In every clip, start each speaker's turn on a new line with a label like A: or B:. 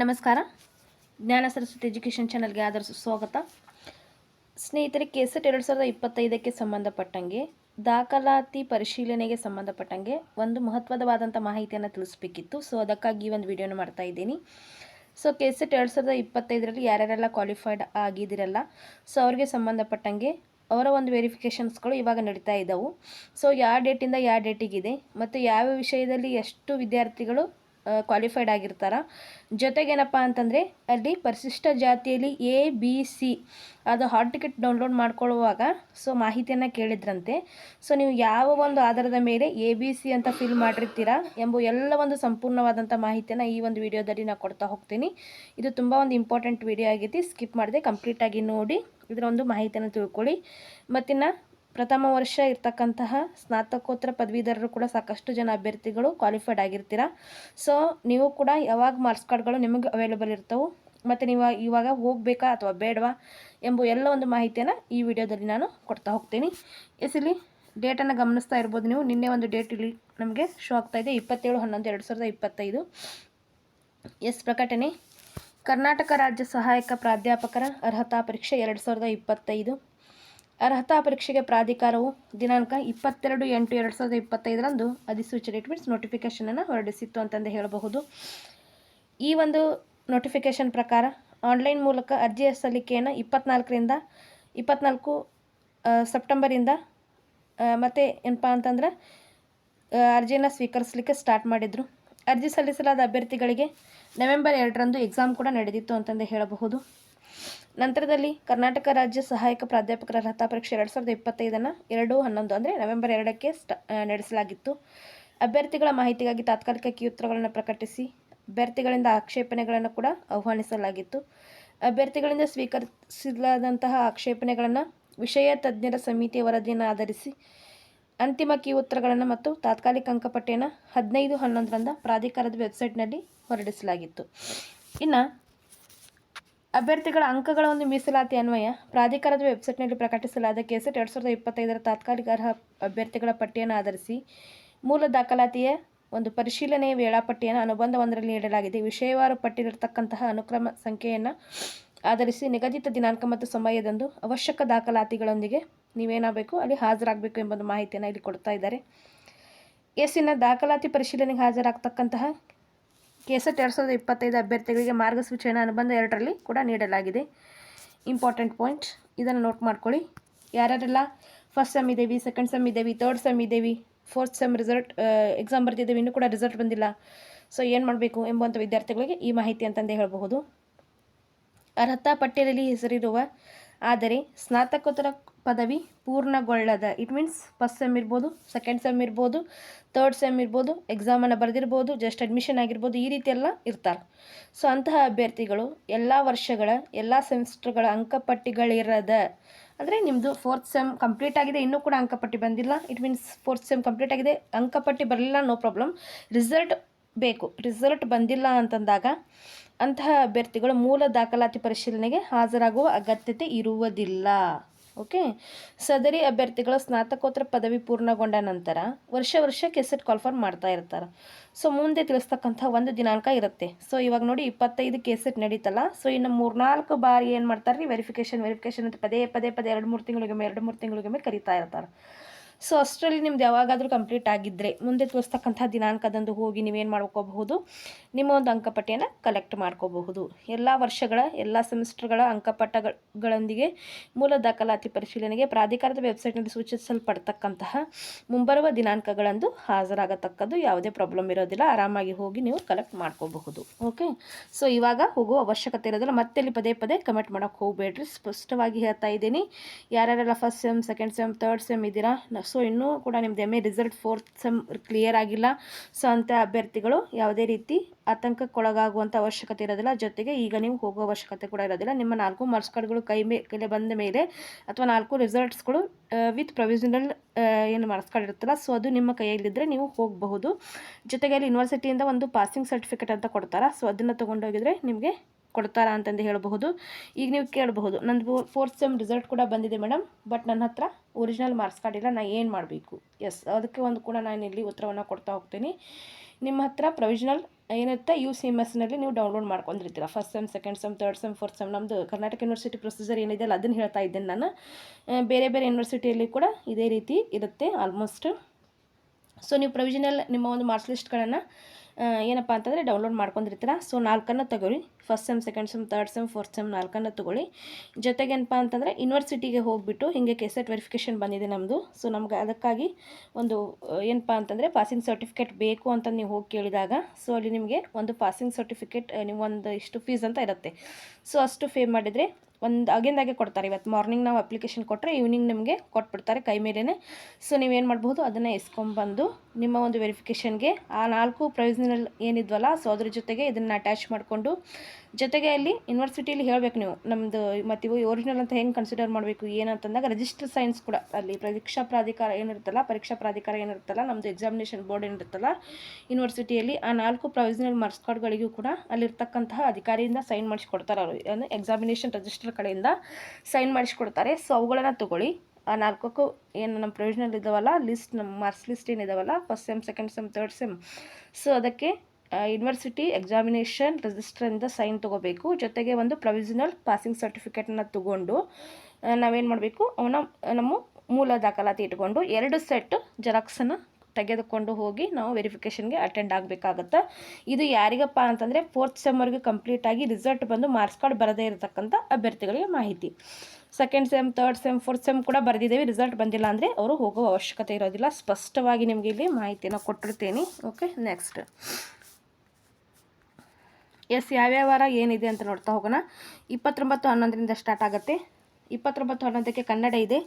A: ನಮಸ್ಕಾರ. ಜ್ಞಾನ ಸರಸ್ವತಿ ಎಜುಕೇಷನ್ ಚಾನಲ್ಗೆ ಆದರ ಸ್ವಾಗತ. ಸ್ನೇಹಿತರೆ, ಕೆಸೆಟ್ ಎರಡು ಸಾವಿರದ ಇಪ್ಪತ್ತೈದಕ್ಕೆ ಸಂಬಂಧಪಟ್ಟಂಗೆ, ದಾಖಲಾತಿ ಪರಿಶೀಲನೆಗೆ ಸಂಬಂಧಪಟ್ಟಂಗೆ ಒಂದು ಮಹತ್ವದವಾದಂಥ ಮಾಹಿತಿಯನ್ನು ತಿಳಿಸ್ಬೇಕಿತ್ತು. ಸೊ ಅದಕ್ಕಾಗಿ ಈ ಒಂದು ವಿಡಿಯೋನ ಮಾಡ್ತಾ ಇದ್ದೀನಿ. ಸೊ ಕೆಸೆಟ್ ಎರಡು ಸಾವಿರದ ಇಪ್ಪತ್ತೈದರಲ್ಲಿ ಯಾರ್ಯಾರೆಲ್ಲ ಕ್ವಾಲಿಫೈಡ್ ಆಗಿದ್ದೀರಲ್ಲ ಸೊ ಅವ್ರಿಗೆ ಸಂಬಂಧಪಟ್ಟಂಗೆ ಅವರ ಒಂದು ವೆರಿಫಿಕೇಷನ್ಸ್ಗಳು ಇವಾಗ ನಡೀತಾ ಇದ್ದವು ಸೊ ಯಾವ ಡೇಟಿಂದ ಯಾವ ಡೇಟಿಗಿದೆ, ಮತ್ತು ಯಾವ ವಿಷಯದಲ್ಲಿ ಎಷ್ಟು ವಿದ್ಯಾರ್ಥಿಗಳು ಕ್ವಾಲಿಫೈಡ್ ಆಗಿರ್ತಾರೆ. ಜೊತೆಗೇನಪ್ಪ ಅಂತಂದರೆ, ಅಲ್ಲಿ ಪರಿಶಿಷ್ಟ ಜಾತಿಯಲ್ಲಿ ಎ ಬಿ ಸಿ ಅದು ಹಾಟ್ ಟಿಕೆಟ್ ಡೌನ್ಲೋಡ್ ಮಾಡ್ಕೊಳ್ಳುವಾಗ ಸೊ ಮಾಹಿತಿಯನ್ನು ಕೇಳಿದ್ರಂತೆ. ಸೊ ನೀವು ಯಾವ ಒಂದು ಆಧಾರದ ಮೇಲೆ ಎ ಬಿ ಸಿ ಅಂತ ಫಿಲ್ ಮಾಡಿರ್ತೀರಾ ಎಂಬ ಎಲ್ಲ ಒಂದು ಸಂಪೂರ್ಣವಾದಂಥ ಮಾಹಿತಿಯನ್ನು ಈ ಒಂದು ವಿಡಿಯೋದಲ್ಲಿ ನಾನು ಕೊಡ್ತಾ ಹೋಗ್ತೀನಿ. ಇದು ತುಂಬ ಒಂದು ಇಂಪಾರ್ಟೆಂಟ್ ವಿಡಿಯೋ ಆಗೈತಿ. ಸ್ಕಿಪ್ ಮಾಡಿದೆ ಕಂಪ್ಲೀಟಾಗಿ ನೋಡಿ ಇದರ ಒಂದು ಮಾಹಿತಿಯನ್ನು ತಿಳ್ಕೊಳ್ಳಿ. ಮತ್ತಿನ್ನು ಪ್ರಥಮ ವರ್ಷ ಇರ್ತಕ್ಕಂತಹ ಸ್ನಾತಕೋತ್ತರ ಪದವೀಧರರು ಕೂಡ ಸಾಕಷ್ಟು ಜನ ಅಭ್ಯರ್ಥಿಗಳು ಕ್ವಾಲಿಫೈಡ್ ಆಗಿರ್ತೀರ. ಸೊ ನೀವು ಕೂಡ ಯಾವಾಗ ಮಾರ್ಕ್ಸ್ ಕಾರ್ಡ್ಗಳು ನಿಮಗೆ ಅವೈಲೇಬಲ್ ಇರ್ತವೆ, ಮತ್ತು ನೀವು ಇವಾಗ ಹೋಗಬೇಕಾ ಅಥವಾ ಬೇಡವಾ ಎಂಬ ಎಲ್ಲ ಒಂದು ಮಾಹಿತಿಯನ್ನು ಈ ವಿಡಿಯೋದಲ್ಲಿ ನಾನು ಕೊಡ್ತಾ ಹೋಗ್ತೀನಿ. ಎಸ್ ಇಲ್ಲಿ ಡೇಟನ್ನು ಗಮನಿಸ್ತಾ ಇರ್ಬೋದು ನೀವು. ನಿನ್ನೆ ಒಂದು ಡೇಟ್ ಇಲ್ಲಿ ನಮಗೆ ಶೋ ಆಗ್ತಾ ಇದೆ. ಇಪ್ಪತ್ತೇಳು, ಹನ್ನೊಂದು, ಎರಡು ಸಾವಿರದ ಇಪ್ಪತ್ತೈದು. ಎಸ್ ಪ್ರಕಟಣೆ. ಕರ್ನಾಟಕ ರಾಜ್ಯ ಸಹಾಯಕ ಪ್ರಾಧ್ಯಾಪಕರ ಅರ್ಹತಾ ಪರೀಕ್ಷೆ ಎರಡು ಸಾವಿರದ ಇಪ್ಪತ್ತೈದು. ಅರ್ಹತಾ ಪರೀಕ್ಷೆಗೆ ಪ್ರಾಧಿಕಾರವು ದಿನಾಂಕ ಇಪ್ಪತ್ತೆರಡು ಎಂಟು ಎರಡು ಸಾವಿರದ ಇಪ್ಪತ್ತೈದರಂದು ಅಧಿಸೂಚನೆ ಮೀನ್ಸ್ ನೋಟಿಫಿಕೇಷನನ್ನು ಹೊರಡಿಸಿತ್ತು ಅಂತಂದು ಹೇಳಬಹುದು. ಈ ಒಂದು ನೋಟಿಫಿಕೇಷನ್ ಪ್ರಕಾರ ಆನ್ಲೈನ್ ಮೂಲಕ ಅರ್ಜಿಯ ಸಲ್ಲಿಕೆಯನ್ನು ಇಪ್ಪತ್ನಾಲ್ಕರಿಂದ, ಇಪ್ಪತ್ನಾಲ್ಕು ಸೆಪ್ಟೆಂಬರಿಂದ ಮತ್ತು ಏನಪ್ಪ ಅಂತಂದ್ರೆ ಅರ್ಜಿಯನ್ನು ಸ್ವೀಕರಿಸಲಿಕ್ಕೆ ಸ್ಟಾರ್ಟ್ ಮಾಡಿದರು. ಅರ್ಜಿ ಸಲ್ಲಿಸಲಾದ ಅಭ್ಯರ್ಥಿಗಳಿಗೆ ನವೆಂಬರ್ ಎರಡರಂದು ಎಕ್ಸಾಮ್ ಕೂಡ ನಡೆದಿತ್ತು ಅಂತಂದು ಹೇಳಬಹುದು. ನಂತರದಲ್ಲಿ ಕರ್ನಾಟಕ ರಾಜ್ಯ ಸಹಾಯಕ ಪ್ರಾಧ್ಯಾಪಕರ ಅರ್ಹತಾ ಪರೀಕ್ಷೆ ಎರಡು ಸಾವಿರದ ಇಪ್ಪತ್ತೈದನ್ನು ಎರಡು ಹನ್ನೊಂದು ಅಂದರೆ ನವೆಂಬರ್ ಎರಡಕ್ಕೆ ಸ್ಟ ನಡೆಸಲಾಗಿತ್ತು. ಅಭ್ಯರ್ಥಿಗಳ ಮಾಹಿತಿಗಾಗಿ ತಾತ್ಕಾಲಿಕ ಕಿಯುತ್ತರಗಳನ್ನು ಪ್ರಕಟಿಸಿ ಅಭ್ಯರ್ಥಿಗಳಿಂದ ಆಕ್ಷೇಪಣೆಗಳನ್ನು ಕೂಡ ಆಹ್ವಾನಿಸಲಾಗಿತ್ತು. ಅಭ್ಯರ್ಥಿಗಳಿಂದ ಸ್ವೀಕರಿಸಲಾದಂತಹ ಆಕ್ಷೇಪಣೆಗಳನ್ನು ವಿಷಯ ತಜ್ಞರ ಸಮಿತಿಯ ವರದಿಯನ್ನು ಆಧರಿಸಿ ಅಂತಿಮ ಕೀ ಉತ್ತರಗಳನ್ನು ಮತ್ತು ತಾತ್ಕಾಲಿಕ ಅಂಕಪಟ್ಟಿಯನ್ನು ಹದಿನೈದು ಹನ್ನೊಂದರಂದ ಪ್ರಾಧಿಕಾರದ ವೆಬ್ಸೈಟ್ನಲ್ಲಿ ಹೊರಡಿಸಲಾಗಿತ್ತು. ಇನ್ನು ಅಭ್ಯರ್ಥಿಗಳ ಅಂಕಗಳ ಒಂದು ಮೀಸಲಾತಿ ಅನ್ವಯ. ಪ್ರಾಧಿಕಾರದ ವೆಬ್ಸೈಟ್ನಲ್ಲಿ ಪ್ರಕಟಿಸಲಾದ ಕೆಸೆಟ್ ಎರಡು ಸಾವಿರದ ಇಪ್ಪತ್ತೈದರ ತಾತ್ಕಾಲಿಕ ಅರ್ಹ ಅಭ್ಯರ್ಥಿಗಳ ಪಟ್ಟಿಯನ್ನು ಆಧರಿಸಿ ಮೂಲ ದಾಖಲಾತಿಯ ಒಂದು ಪರಿಶೀಲನೆಯ ವೇಳಾಪಟ್ಟಿಯನ್ನು ಅನುಬಂಧ ಒಂದರಲ್ಲಿ ನೀಡಲಾಗಿದೆ. ವಿಷಯವಾರು ಪಟ್ಟಿರತಕ್ಕಂತಹ ಅನುಕ್ರಮ ಸಂಖ್ಯೆಯನ್ನು ಆಧರಿಸಿ ನಿಗದಿತ ದಿನಾಂಕ ಮತ್ತು ಸಮಯದಂದು ಅವಶ್ಯಕ ದಾಖಲಾತಿಗಳೊಂದಿಗೆ ನೀವೇನಾಗಬೇಕು, ಅಲ್ಲಿ ಹಾಜರಾಗಬೇಕು ಎಂಬ ಮಾಹಿತಿಯನ್ನು ಇಲ್ಲಿ ಕೊಡ್ತಾ ಇದ್ದಾರೆ. ಎಸ್ಸಿನ ದಾಖಲಾತಿ ಪರಿಶೀಲನೆಗೆ ಹಾಜರಾಗ್ತಕ್ಕಂತಹ ಕೆಸೆಟ್ ಎರಡು ಸಾವಿರದ ಇಪ್ಪತ್ತೈದು ಅಭ್ಯರ್ಥಿಗಳಿಗೆ ಮಾರ್ಗಸೂಚಿಯನ್ನು ಅನುಬಂಧ ಎರಡರಲ್ಲಿ ಕೂಡ ನೀಡಲಾಗಿದೆ. ಇಂಪಾರ್ಟೆಂಟ್ ಪಾಯಿಂಟ್ ಇದನ್ನು ನೋಟ್ ಮಾಡ್ಕೊಳ್ಳಿ. ಯಾರ್ಯಾರೆಲ್ಲ ಫಸ್ಟ್ ಸೆಮ್ ಇದ್ದೇವೆ ಸೆಕೆಂಡ್ ಸೆಮ್ ಇದ್ದೇವೆ ತರ್ಡ್ ಸೆಮ್ ಇದ್ದೇವೆ ಫೋರ್ತ್ ಸೆಮ್ ರಿಸಲ್ಟ್ ಎಕ್ಸಾಮ್ ಬರ್ತಿದ್ದೇವೆ ಇನ್ನೂ ಕೂಡ ರಿಸಲ್ಟ್ ಬಂದಿಲ್ಲ. ಸೊ ಏನು ಮಾಡಬೇಕು ಎಂಬುವಂಥ ವಿದ್ಯಾರ್ಥಿಗಳಿಗೆ ಈ ಮಾಹಿತಿ ಅಂತಂದೇ ಹೇಳಬಹುದು. ಅರ್ಹತಾ ಪಟ್ಟಿಯಲ್ಲಿ ಹೆಸರಿರುವ ಆದರೆ ಸ್ನಾತಕೋತ್ತರ ಪದವಿ ಪೂರ್ಣಗೊಳ್ಳದ ಇಟ್ ಮೀನ್ಸ್ ಫಸ್ಟ್ ಸೆಮ್ ಇರ್ಬೋದು ಸೆಕೆಂಡ್ ಸೆಮ್ ಇರ್ಬೋದು ತರ್ಡ್ ಸೆಮ್ ಇರ್ಬೋದು ಎಕ್ಸಾಮನ್ನು ಬರೆದಿರ್ಬೋದು ಜಸ್ಟ್ ಅಡ್ಮಿಷನ್ ಆಗಿರ್ಬೋದು, ಈ ರೀತಿ ಎಲ್ಲ ಇರ್ತಾರೆ. ಸೊ ಅಂತಹ ಅಭ್ಯರ್ಥಿಗಳು ಎಲ್ಲ ವರ್ಷಗಳ, ಎಲ್ಲ ಸೆಮಿಸ್ಟರ್ಗಳ ಅಂಕಪಟ್ಟಿಗಳಿರದ, ಅಂದರೆ ನಿಮ್ಮದು ಫೋರ್ತ್ ಸೆಮ್ ಕಂಪ್ಲೀಟ್ ಆಗಿದೆ, ಇನ್ನೂ ಕೂಡ ಅಂಕಪಟ್ಟಿ ಬಂದಿಲ್ಲ it means fourth sem complete ಆಗಿದೆ, ಅಂಕಪಟ್ಟಿ ಬರಲಿಲ್ಲ ನೋ ಪ್ರಾಬ್ಲಮ್ ರಿಸಲ್ಟ್ ಬೇಕು. ರಿಸಲ್ಟ್ ಬಂದಿಲ್ಲ ಅಂತಂದಾಗ ಅಂತಹ ಅಭ್ಯರ್ಥಿಗಳು ಮೂಲ ದಾಖಲಾತಿ ಪರಿಶೀಲನೆಗೆ ಹಾಜರಾಗುವ ಅಗತ್ಯತೆ ಇರುವುದಿಲ್ಲ. ಓಕೆ ಸದರಿ ಅಭ್ಯರ್ಥಿಗಳು ಸ್ನಾತಕೋತ್ತರ ಪದವಿ ಪೂರ್ಣಗೊಂಡ ನಂತರ ವರ್ಷ ವರ್ಷ ಕೆಸೆಟ್ ಕಾಲ್ಫಾರ್ಮ್ ಮಾಡ್ತಾ ಇರ್ತಾರೆ. ಸೊ ಮುಂದೆ ತಿಳಿಸ್ತಕ್ಕಂಥ ಒಂದು ದಿನಾಂಕ ಇರುತ್ತೆ. ಸೊ ಇವಾಗ ನೋಡಿ ಇಪ್ಪತ್ತೈದು ಕೆಸೆಟ್ ನಡೀತಲ್ಲ. ಸೊ ಇನ್ನು ಮೂರ್ನಾಲ್ಕು ಬಾರಿ ಏನು ಮಾಡ್ತಾರೆ ರೀ ವೆರಿಫಿಕೇಶನ್ ವೆರಿಫಿಕೇಶನ್ ಅಂತ ಪದೇ ಪದೇ ಪದೇ ಎರಡು ಮೂರು ತಿಂಗಳಿಗೊಮ್ಮೆ, ಎರಡು ಮೂರು ತಿಂಗಳಿಗೊಮ್ಮೆ ಕರಿತಾ ಇರ್ತಾರೆ. ಸೊ ಅಷ್ಟರಲ್ಲಿ ನಿಮ್ದು ಯಾವಾಗಾದರೂ ಕಂಪ್ಲೀಟ್ ಆಗಿದ್ದರೆ ಮುಂದೆ ತೋರಿಸ್ತಕ್ಕಂಥ ದಿನಾಂಕದಂದು ಹೋಗಿ ನೀವೇನು ಮಾಡ್ಕೋಬಹುದು? ನಿಮ್ಮ ಒಂದು ಅಂಕಪಟ್ಟಿಯನ್ನು ಕಲೆಕ್ಟ್ ಮಾಡ್ಕೋಬಹುದು. ಎಲ್ಲ ವರ್ಷಗಳ, ಎಲ್ಲ ಸೆಮಿಸ್ಟರ್ಗಳ ಅಂಕಪಟ್ಟಗಳೊಂದಿಗೆ ಮೂಲ ದಾಖಲಾತಿ ಪರಿಶೀಲನೆಗೆ ಪ್ರಾಧಿಕಾರದ ವೆಬ್ಸೈಟ್ನಲ್ಲಿ ಸೂಚಿಸಲ್ಪಡ್ತಕ್ಕಂತಹ ಮುಂಬರುವ ದಿನಾಂಕಗಳಂದು ಹಾಜರಾಗತಕ್ಕದ್ದು ಯಾವುದೇ ಪ್ರಾಬ್ಲಮ್ ಇರೋದಿಲ್ಲ. ಆರಾಮಾಗಿ ಹೋಗಿ ನೀವು ಕಲೆಕ್ಟ್ ಮಾಡ್ಕೋಬಹುದು. ಓಕೆ ಸೊ ಇವಾಗ ಹೋಗುವ ಅವಶ್ಯಕತೆ ಇರೋದಿಲ್ಲ. ಮತ್ತೆ ಇಲ್ಲಿ ಪದೇ ಪದೇ ಕಮೆಂಟ್ ಮಾಡೋಕ್ಕೆ ಹೋಗಬೇಡ್ರಿ. ಸ್ಪಷ್ಟವಾಗಿ ಹೇಳ್ತಾ ಇದ್ದೀನಿ. ಯಾರ್ಯಾರೆಲ್ಲ first sem second sem third sem ಇದ್ದೀರಾ ಸೊ ಇನ್ನೂ ಕೂಡ ನಿಮ್ದು M A result fourth sem clear ಆಗಿಲ್ಲ. ಸೊ ಅಂಥ ಅಭ್ಯರ್ಥಿಗಳು ಯಾವುದೇ ರೀತಿ ಆತಂಕಕ್ಕೊಳಗಾಗುವಂಥ ಅವಶ್ಯಕತೆ ಇರೋದಿಲ್ಲ. ಜೊತೆಗೆ ಈಗ ನೀವು ಹೋಗೋ ಅವಶ್ಯಕತೆ ಕೂಡ ಇರೋದಿಲ್ಲ. ನಿಮ್ಮ ನಾಲ್ಕು ಮಾರ್ಕ್ಸ್ ಕಾರ್ಡ್ಗಳು ಕೈ ಮೇ, ಕೈಲಿ ಬಂದ ಮೇಲೆ ಅಥವಾ ನಾಲ್ಕು ರಿಸಲ್ಟ್ಸ್ಗಳು ವಿತ್ ಪ್ರೊವಿಷನಲ್ ಏನು ಮಾರ್ಕ್ಸ್ ಕಾರ್ಡ್ ಇರುತ್ತಲ್ಲ ಸೊ ಅದು ನಿಮ್ಮ ಕೈಯಲ್ಲಿದ್ದರೆ ನೀವು ಹೋಗಬಹುದು. ಜೊತೆಗೆ ಅಲ್ಲಿ ಯೂನಿವರ್ಸಿಟಿಯಿಂದ ಒಂದು ಪಾಸಿಂಗ್ ಸರ್ಟಿಫಿಕೇಟ್ ಅಂತ ಕೊಡ್ತಾರೆ ಸೊ ಅದನ್ನು ತೊಗೊಂಡೋಗಿದ್ರೆ ನಿಮಗೆ ಕೊಡ್ತಾರಾ ಅಂತಂದು ಹೇಳಬಹುದು. ಈಗ ನೀವು ಕೇಳಬಹುದು. ನಂದು ಫೋರ್ತ್ ಸೆಮ್ ರಿಸಲ್ಟ್ ಕೂಡ ಬಂದಿದೆ ಮೇಡಮ್ ಬಟ್ ನನ್ನ ಹತ್ರ ಒರಿಜಿನಲ್ ಮಾರ್ಕ್ಸ್ ಕಾರ್ಡ್ ಇಲ್ಲ ನಾನು ಏನು ಮಾಡಬೇಕು? ಎಸ್ ಅದಕ್ಕೆ ಒಂದು ಕೂಡ ನಾನು ಇಲ್ಲಿ ಉತ್ತರವನ್ನು ಕೊಡ್ತಾ ಹೋಗ್ತೀನಿ. ನಿಮ್ಮ ಹತ್ರ ಪ್ರೊವಿಷನಲ್ ಏನಿರುತ್ತೆ ಯು ಸಿ ಎಂ ಎಸ್ನಲ್ಲಿ ನೀವು download ಮಾಡ್ಕೊಂಡಿರ್ತೀರ. First sem second sem third sem fourth sem ನಮ್ಮದು ಕರ್ನಾಟಕ ಯೂನಿವರ್ಸಿಟಿ ಪ್ರೊಸೀಜರ್ ಏನಿದೆ ಅಲ್ಲ, ಅದನ್ನು ಹೇಳ್ತಾ ಇದ್ದೇನೆ ನಾನು. ಬೇರೆ ಬೇರೆ ಯೂನಿವರ್ಸಿಟಿಯಲ್ಲಿ ಕೂಡ ಇದೇ ರೀತಿ ಇರುತ್ತೆ ಆಲ್ಮೋಸ್ಟ್ ಸೊ ನೀವು ಪ್ರೊವಿಷನಲ್ ನಿಮ್ಮ ಒಂದು ಮಾರ್ಕ್ಸ್ ಲಿಸ್ಟ್ಗಳನ್ನು ಏನಪ್ಪ ಅಂತಂದರೆ ಡೌನ್ಲೋಡ್ ಮಾಡ್ಕೊಂಡಿರ್ತೀರ? ಸೊ ನಾಲ್ಕನ್ನು ತಗೊಳ್ಳಿ. First sem second sem third sem fourth sem ನಾಲ್ಕನ್ನು ತಗೊಳ್ಳಿ. ಜೊತೆಗೆ ಏನಪ್ಪ ಅಂತಂದರೆ ಯೂನಿವರ್ಸಿಟಿಗೆ ಹೋಗಿಬಿಟ್ಟು ಹೀಗೆ ಕೆಸೆಟ್ ವೆರಿಫಿಕೇಷನ್ ಬಂದಿದೆ ನಮ್ಮದು ಸೊ ನಮ್ಗೆ ಅದಕ್ಕಾಗಿ ಒಂದು ಏನಪ್ಪ ಅಂತಂದರೆ ಪಾಸಿಂಗ್ ಸರ್ಟಿಫಿಕೇಟ್ ಬೇಕು ಅಂತ ನೀವು ಹೋಗಿ ಕೇಳಿದಾಗ ಸೊ ಅಲ್ಲಿ ನಿಮಗೆ ಒಂದು ಪಾಸಿಂಗ್ ಸರ್ಟಿಫಿಕೇಟ್ ನೀವು ಒಂದು ಇಷ್ಟು ಫೀಸ್ ಅಂತ ಇರುತ್ತೆ. ಸೊ ಅಷ್ಟು ಫೇ ಮಾಡಿದರೆ ಒಂದು ಆಗಿಂದಾಗೆ ಕೊಡ್ತಾರೆ. ಇವತ್ತು ಮಾರ್ನಿಂಗ್ ನಾವು ಅಪ್ಲಿಕೇಶನ್ ಕೊಟ್ಟರೆ ಈವ್ನಿಂಗ್ ನಿಮಗೆ ಕೊಟ್ಬಿಡ್ತಾರೆ ಕೈ ಮೇಲೇ ಸೊ ನೀವೇನು ಮಾಡ್ಬೋದು ಅದನ್ನು ಇಸ್ಕೊಂಬಂದು ನಿಮ್ಮ ಒಂದು ವೆರಿಫಿಕೇಷನ್ಗೆ ಆ ನಾಲ್ಕು ಪ್ರೊವಿಷನಲ್ ಏನಿದ್ವಲ್ಲ ಸೊ ಅದ್ರ ಜೊತೆಗೆ ಇದನ್ನು ಅಟ್ಯಾಚ್ ಮಾಡಿಕೊಂಡು, ಜೊತೆಗೆ ಅಲ್ಲಿ ಯೂನಿವರ್ಸಿಟಿಯಲ್ಲಿ ಹೇಳಬೇಕು ನೀವು ನಮ್ಮದು ಮತ್ತು ಇವು ಒರಿಜಿನಲ್ ಅಂತ ಹೆಂಗೆ ಕನ್ಸಿಡರ್ ಮಾಡಬೇಕು ಏನಂತಂದಾಗ ರಿಜಿಸ್ಟರ್ ಸೈನ್ಸ್ ಕೂಡ, ಅಲ್ಲಿ ಪರೀಕ್ಷಾ ಪ್ರಾಧಿಕಾರ ಏನಿರುತ್ತಲ್ಲ ಪರೀಕ್ಷಾ ಪ್ರಾಧಿಕಾರ ಏನಿರುತ್ತಲ್ಲ ನಮ್ಮದು ಎಕ್ಸಾಮಿನೇಷನ್ ಬೋರ್ಡ್ ಏನಿರುತ್ತಲ್ಲ ಯೂನಿವರ್ಸಿಟಿಯಲ್ಲಿ ಆ ನಾಲ್ಕು ಪ್ರೊವಿಷನಲ್ ಮಾರ್ಕ್ಸ್ ಕಾರ್ಡ್ಗಳಿಗೂ ಕೂಡ ಅಲ್ಲಿರ್ತಕ್ಕಂತಹ ಅಧಿಕಾರಿಯಿಂದ ಸೈನ್ ಮಾಡಿಸ್ಕೊಡ್ತಾರೆ ಅವರು, ಅಂದರೆ ಎಕ್ಸಾಮಿನೇಷನ್ ರಿಜಿಸ್ಟರ್ ಕಡೆಯಿಂದ ಸೈನ್ ಮಾಡಿಸ್ಕೊಡ್ತಾರೆ ಸೊ ಅವುಗಳನ್ನು ತಗೊಳ್ಳಿ. ನಾಲ್ಕಕ್ಕೂ ಏನು ನಮ್ಮ ಪ್ರೊವಿಷನಲ್ ಇದ್ದಾವಲ್ಲ ಲಿಸ್ಟ್ ನಮ್ಮ marks list ಏನಿದಾವಲ್ಲ first sem second sem third sem so ಅದಕ್ಕೆ ಯೂನಿವರ್ಸಿಟಿ ಎಕ್ಸಾಮಿನೇಷನ್ ರಿಜಿಸ್ಟ್ರಿಂದ ಸೈನ್ ತೊಗೋಬೇಕು. ಜೊತೆಗೆ ಒಂದು ಪ್ರೊವಿಷನಲ್ ಪಾಸಿಂಗ್ ಸರ್ಟಿಫಿಕೇಟನ್ನು ತಗೊಂಡು ನಾವೇನು ಮಾಡಬೇಕು? ಅವನ, ನಮ್ಮ ಮೂಲ ದಾಖಲಾತಿ ಇಟ್ಕೊಂಡು, ಎರಡು ಸೆಟ್ ಜೆರಾಕ್ಸನ್ನು ತೆಗೆದುಕೊಂಡು ಹೋಗಿ ನಾವು ವೆರಿಫಿಕೇಷನ್ಗೆ ಅಟೆಂಡ್ ಆಗಬೇಕಾಗತ್ತೆ. ಇದು ಯಾರಿಗಪ್ಪ ಅಂತಂದರೆ ಫೋರ್ತ್ ಸೆಮ್ವರೆಗೆ ಕಂಪ್ಲೀಟಾಗಿ ರಿಸಲ್ಟ್ ಬಂದು ಮಾರ್ಕ್ಸ್ ಕಾರ್ಡ್ ಬರದೇ ಇರತಕ್ಕಂಥ ಅಭ್ಯರ್ಥಿಗಳಿಗೆ ಮಾಹಿತಿ. Second sem third sem fourth sem ಕೂಡ ಬರೆದಿದ್ದೇವೆ. ರಿಸಲ್ಟ್ ಬಂದಿಲ್ಲ ಅಂದರೆ ಅವರು ಹೋಗೋ ಅವಶ್ಯಕತೆ ಇರೋದಿಲ್ಲ. ಸ್ಪಷ್ಟವಾಗಿ ನಿಮಗೆ ಇಲ್ಲಿ ಮಾಹಿತಿಯನ್ನು ಕೊಟ್ಟಿರ್ತೀನಿ. ಓಕೆ ನೆಕ್ಸ್ಟ್ ಎಸ್, ಯಾವ್ಯಾವ ವಾರ ಏನಿದೆ ಅಂತ ನೋಡ್ತಾ ಹೋಗೋಣ. ಇಪ್ಪತ್ತೊಂಬತ್ತು, ಹನ್ನೊಂದರಿಂದ ಸ್ಟಾರ್ಟ್ ಆಗುತ್ತೆ. ಇಪ್ಪತ್ತೊಂಬತ್ತು, ಹನ್ನೊಂದಕ್ಕೆ ಕನ್ನಡ ಇದೆ.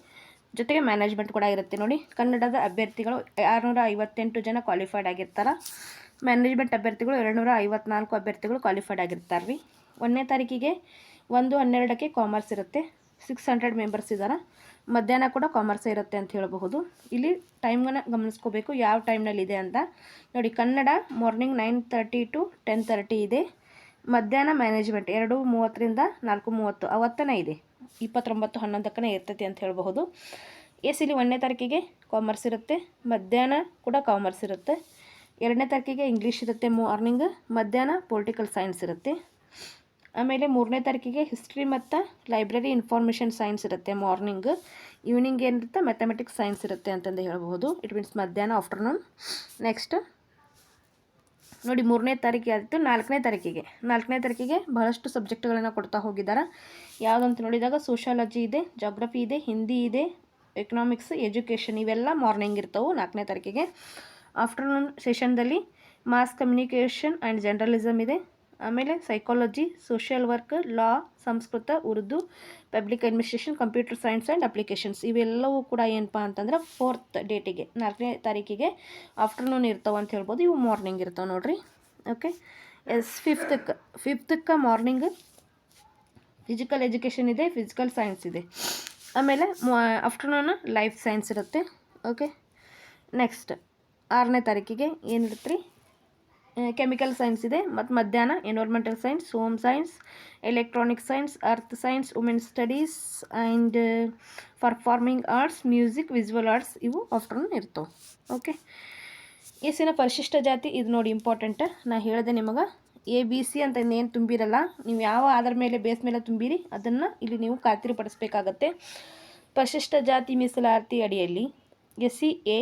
A: ಜೊತೆಗೆ ಮ್ಯಾನೇಜ್ಮೆಂಟ್ ಕೂಡ ಇರುತ್ತೆ ನೋಡಿ. ಕನ್ನಡದ ಅಭ್ಯರ್ಥಿಗಳು ಆರುನೂರ ಐವತ್ತೆಂಟು ಜನ ಕ್ವಾಲಿಫೈಡ್ ಆಗಿರ್ತಾರೆ. ಮ್ಯಾನೇಜ್ಮೆಂಟ್ ಅಭ್ಯರ್ಥಿಗಳು ಎರಡುನೂರ ಐವತ್ನಾಲ್ಕು ಅಭ್ಯರ್ಥಿಗಳು ಕ್ವಾಲಿಫೈಡ್ ಆಗಿರ್ತಾರೆ ರೀ ಒಂದನೇ ತಾರೀಕಿಗೆ ಒಂದು ಹನ್ನೆರಡಕ್ಕೆ ಕಾಮರ್ಸ್ ಇರುತ್ತೆ. ಸಿಕ್ಸ್ ಹಂಡ್ರೆಡ್ ಮೆಂಬರ್ಸ್ ಇದ್ದಾರೆ ಮಧ್ಯಾಹ್ನ ಕೂಡ ಕಾಮರ್ಸ್ ಇರುತ್ತೆ ಅಂತ ಹೇಳಬಹುದು. ಇಲ್ಲಿ ಟೈಮ್ನ ಗಮನಿಸ್ಕೋಬೇಕು, ಯಾವ ಟೈಮ್ನಲ್ಲಿ ಇದೆ ಅಂತ. ನೋಡಿ, Kannada morning nine thirty to ten thirty ಇದೆ. ಮಧ್ಯಾಹ್ನ ಮ್ಯಾನೇಜ್ಮೆಂಟ್ ಎರಡು ಮೂವತ್ತರಿಂದ ನಾಲ್ಕು ಮೂವತ್ತು, ಅವತ್ತನೇ ಇದೆ. ಇಪ್ಪತ್ತೊಂಬತ್ತು, ಹನ್ನೊಂದಕ್ಕನೇ ಇರ್ತೈತಿ ಅಂತ ಹೇಳಬಹುದು. ಎಸ್ ಇಲ್ಲಿ ಒಂದನೇ ತಾರೀಕಿಗೆ ಕಾಮರ್ಸ್ ಇರುತ್ತೆ, ಮಧ್ಯಾಹ್ನ ಕೂಡ ಕಾಮರ್ಸ್ ಇರುತ್ತೆ. ಎರಡನೇ ತಾರೀಕಿಗೆ ಇಂಗ್ಲೀಷ್ ಇರುತ್ತೆ ಮಾರ್ನಿಂಗ್ ಮಧ್ಯಾಹ್ನ ಪೊಲಿಟಿಕಲ್ ಸೈನ್ಸ್ ಇರುತ್ತೆ. ಆಮೇಲೆ ಮೂರನೇ ತಾರೀಕಿಗೆ ಹಿಸ್ಟ್ರಿ ಮತ್ತು ಲೈಬ್ರರಿ ಇನ್ಫಾರ್ಮೇಷನ್ ಸೈನ್ಸ್ ಇರುತ್ತೆ ಮಾರ್ನಿಂಗ್ ಈವ್ನಿಂಗ್ ಏನಿರುತ್ತೆ ಮ್ಯಾಥಮೆಟಿಕ್ಸ್ ಸೈನ್ಸ್ ಇರುತ್ತೆ ಅಂತಂದು ಹೇಳ್ಬೋದು ಇಟ್ ಮೀನ್ಸ್ ಮಧ್ಯಾಹ್ನ ಆಫ್ಟರ್ನೂನ್ ನೆಕ್ಸ್ಟ್ ನೋಡಿ, ಮೂರನೇ ತಾರೀಕಿಗೆ ಆಯಿತು ನಾಲ್ಕನೇ ತಾರೀಕಿಗೆ. ನಾಲ್ಕನೇ ತಾರೀಕಿಗೆ ಬಹಳಷ್ಟು ಸಬ್ಜೆಕ್ಟ್ಗಳನ್ನು ಕೊಡ್ತಾ ಹೋಗಿದ್ದಾರೆ ಯಾವುದಂತ ನೋಡಿದಾಗ ಸೋಷಾಲಜಿ ಇದೆ ಜಾಗ್ರಫಿ ಇದೆ, ಹಿಂದಿ ಇದೆ ಎಕನಾಮಿಕ್ಸ್ ಎಜುಕೇಷನ್ ಇವೆಲ್ಲ ಮಾರ್ನಿಂಗ್ ಇರ್ತವೆ ನಾಲ್ಕನೇ ತಾರೀಕಿಗೆ. ಆಫ್ಟರ್ನೂನ್ ಸೆಷನ್ದಲ್ಲಿ ಮಾಸ್ ಕಮ್ಯುನಿಕೇಷನ್ ಆ್ಯಂಡ್ ಜರ್ನಲಿಸಮ್ ಇದೆ. ಆಮೇಲೆ psychology social work law Sanskrit, Urdu public administration computer science and applications ಇವೆಲ್ಲವೂ ಕೂಡ ಏನಪ್ಪ ಅಂತಂದ್ರೆ ಫೋರ್ತ್ ಡೇಟಿಗೆ ನಾಲ್ಕನೇ ತಾರೀಕಿಗೆ ಆಫ್ಟರ್ನೂನ್ ಇರ್ತಾವೆ ಅಂತ ಹೇಳ್ಬೋದು, ಇವು ಮಾರ್ನಿಂಗ್ ಇರ್ತಾವೆ ನೋಡಿರಿ. ಓಕೆ ಎಸ್ ಫಿಫ್ತಕ್ಕೆ ಫಿಫ್ತಕ್ಕೆ ಮಾರ್ನಿಂಗ್ ಫಿಸಿಕಲ್ ಎಜುಕೇಷನ್ ಇದೆ ಫಿಸಿಕಲ್ ಸೈನ್ಸ್ ಇದೆ. ಆಮೇಲೆ ಆಫ್ಟರ್ನೂನ್ ಲೈಫ್ ಸೈನ್ಸ್ ಇರುತ್ತೆ. ಓಕೆ ನೆಕ್ಸ್ಟ್ ಆರನೇ ತಾರೀಕಿಗೆ ಏನಿರುತ್ತೆ ರೀ? ಕೆಮಿಕಲ್ ಸೈನ್ಸ್ ಇದೆ. ಮತ್ತು ಮಧ್ಯಾಹ್ನ environmental science home science electronic science earth science women studies and performing arts music visual arts ಇವು ಆಫ್ಟರ್ನೂನ್ ಇರ್ತವೆ. ಓಕೆ ಎಸ್ಸಿನ ಪರಿಶಿಷ್ಟ ಜಾತಿ ಇದು ನೋಡಿ ಇಂಪಾರ್ಟೆಂಟ್ ನಾ ಹೇಳಿದೆ ನಿಮಗೆ ಎ ಬಿ ಸಿ ಅಂತ ಇನ್ನೇನು ತುಂಬಿರಲ್ಲ. ನೀವು ಯಾವ ಅದರ ಮೇಲೆ ಬೇಸ್ ಮೇಲೆ ತುಂಬಿರಿ, ಅದನ್ನು ಇಲ್ಲಿ ನೀವು ಖಾತ್ರಿಪಡಿಸ್ಬೇಕಾಗತ್ತೆ. ಪರಿಶಿಷ್ಟ ಜಾತಿ ಮೀಸಲಾತಿ ಅಡಿಯಲ್ಲಿ S C A